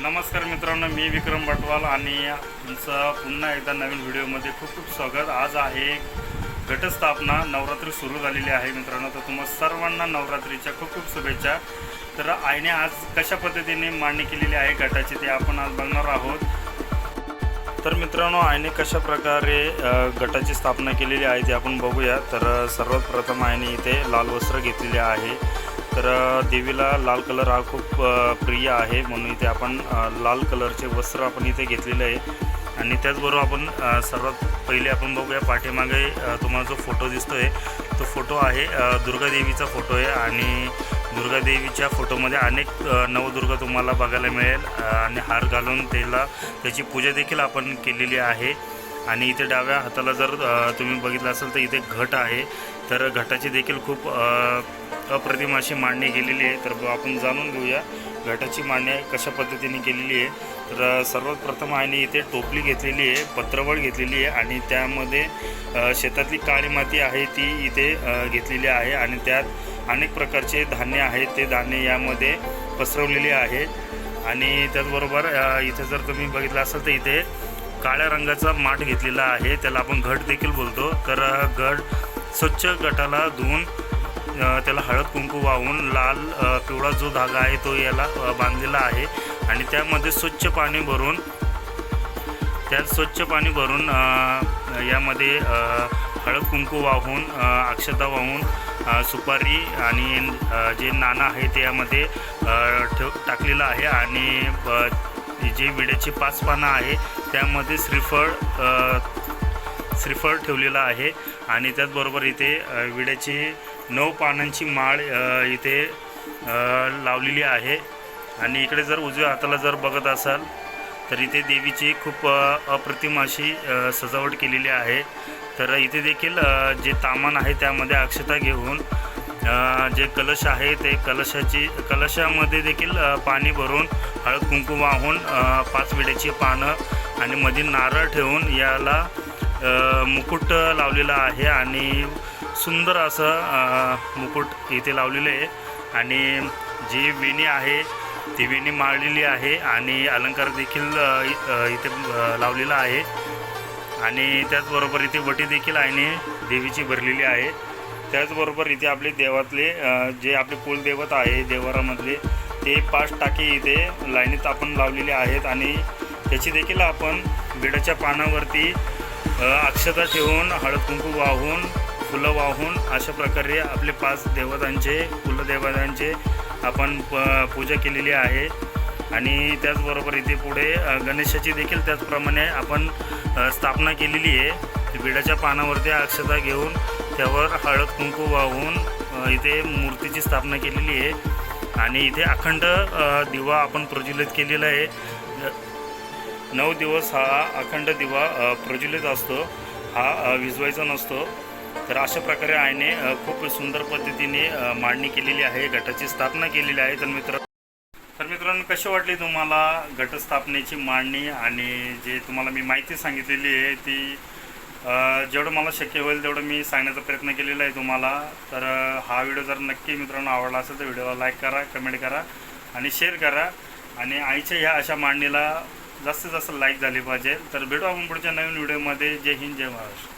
नमस्कार मित्रांनो मी विक्रम बटवाल आणि तुमचं पुन्हा एकदा नवीन व्हिडिओमध्ये खूप खूप स्वागत. आज आहे घटस्थापना नवरात्री सुरू झालेली आहे मित्रांनो तर तुम्हा सर्वांना नवरात्रीच्या खूप खूप शुभेच्छा. तर आईने आज कशा पद्धतीने मांडणी केलेली आहे घटाची ते आपण आज बघणार आहोत. तर मित्रांनो आईने कशा प्रकारे गटाची स्थापना केलेली आहे ते आपण बघूया. तर सर्वप्रथम सर्वात प्रथम आईने इथे लाल वस्त्र घेतलेले आहे. तर देवीला लाल कलर हा खूप प्रिय आहे. म्हणून इथे आपण लाल कलरचे वस्त्र आपण इथे घेतलेले आहे. आणि त्याचबरोबर आपण सर्वात पहिले आपण बघूया पाठीमागे तुम्हाला जो फोटो दिसतोय तो फोटो आहे दुर्गादेवीचा फोटो आहे. आणि दुर्गादेवीच्या फोटोमध्ये अनेक नवदुर्गा तुम्हाला बघायला मिळेल. आणि हार घालून त्याला त्याची पूजा देखील आपण केलेली आहे. आणि इथे डाव्या हाताला जर तुम्ही बघितलं असेल तर इथे घट आहे. तर घटाची देखील खूप अप्रतिम अशी मांडणी केलेली आहे. तर आपण जाणून घेऊया घटाची मांडणी कशा पद्धतीने केलेली आहे. तर सर्वात प्रथम आईने इथे टोपली घेतलेली आहे पत्रवळ घेतलेली आहे आणि त्यामध्ये शेतातली काळी माती आहे ती इथे घेतलेली आहे आणि त्यात अनेक प्रकारचे धान्य आहेत. ते धान्य यामध्ये पसरवलेले आहे. आणि त्याचबरोबर इथे जर तुम्ही बघितलं असाल तर इथे काळ्या रंगाचा माठ घेतलेला आहे. त्याला आपण घट देखील बोलतो. तर घट स्वच्छ गटाला धुवून त्याला हळद कुंकू वाहून लाल पिवळा जो धागा आहे तो याला बांधलेला आहे. आणि त्यामध्ये स्वच्छ पाणी भरून त्यात स्वच्छ पाणी भरून यामध्ये हळद कुंकू वाहून अक्षता वाहून सुपारी आणि जे नाणं आहे ते यामध्ये ठेव टाकलेलं आहे. आणि जे विड्याची पाच पानं आहे त्यामध्ये श्रीफळ श्रीफळ ठेवलेलं आहे आणि त्याचबरोबर इथे विड्याची नऊ पानांची माळ इथे लावलेली आहे. आणि इकडे जर उजव्या हाताला जर बघत असाल तर इथे देवीची खूप अप्रतिम अशी सजावट केलेली आहे. तर इथे देखील जे तामान आहे त्यामध्ये अक्षता घेऊन जे कलश आहे ते कलशाची कलशामध्ये देखील पाणी भरून हळद कुंकू वाहून पाच विड्याची पानं आणि मध्ये नारळ ठेवून याला मुकुट लावलेला आहे आणि सुंदर असं मुकुट इथे लावलेलं आहे. आणि जी विणी आहे ती विणी माळलेली आहे आणि अलंकार देखील इथे लावलेला आहे. आणि त्याचबरोबर इथे वटी देखील आईने देवीची भरलेली आहे. त्याचबरोबर इथे आपले देवातले जे आपले कुलदैवत आहे देवारामधले ते पाच टाके इथे लाईनीत आपण लावलेले आहेत आणि त्याची देखील आपण बिडाच्या पानावरती अक्षता ठेवून हळद कुंकू वाहून फुलं वाहून अशा प्रकारे आपले पाच देवतांचे कुलदेवतांचे आपण प पूजा केलेली आहे. आणि त्याचबरोबर इथे पुढे गणेशाची देखील त्याचप्रमाणे आपण स्थापना केलेली आहे. बिडाच्या पानावरती अक्षता घेऊन त्यावर हळद कुंकू वाहून इथे मूर्तीची स्थापना केलेली आहे. आणि इथे अखंड दिवा आपण प्रज्वलित केलेला आहे. नऊ दिवस हा अखंड दिवा प्रज्वलित असतो. हा विजवायचा नसतो. तर अशा प्रकारे आईने खूप सुंदर पद्धतीने मांडणी केलेली आहे गटाची स्थापना केलेली आहे. तर मित्र तर मित्रांनो कशी वाटली तुम्हाला घटस्थापनेची मांडणी? आणि जे तुम्हाला मी माहिती सांगितलेली आहे ती जेवढं मला शक्य होईल तेवढं मी सांगण्याचा प्रयत्न केलेला आहे तुम्हाला. तर हा व्हिडिओ जर नक्की मित्रांनो आवडला असेल तर व्हिडिओला लाईक करा कमेंट करा आणि शेअर करा. आणि आईच्या ह्या अशा मांडणीला जास्तीत जास्त लाईक झाली पाहिजे. तर भेटू आपण पुढच्या नवीन व्हिडिओमध्ये. जय हिंद जय महाराष्ट्र.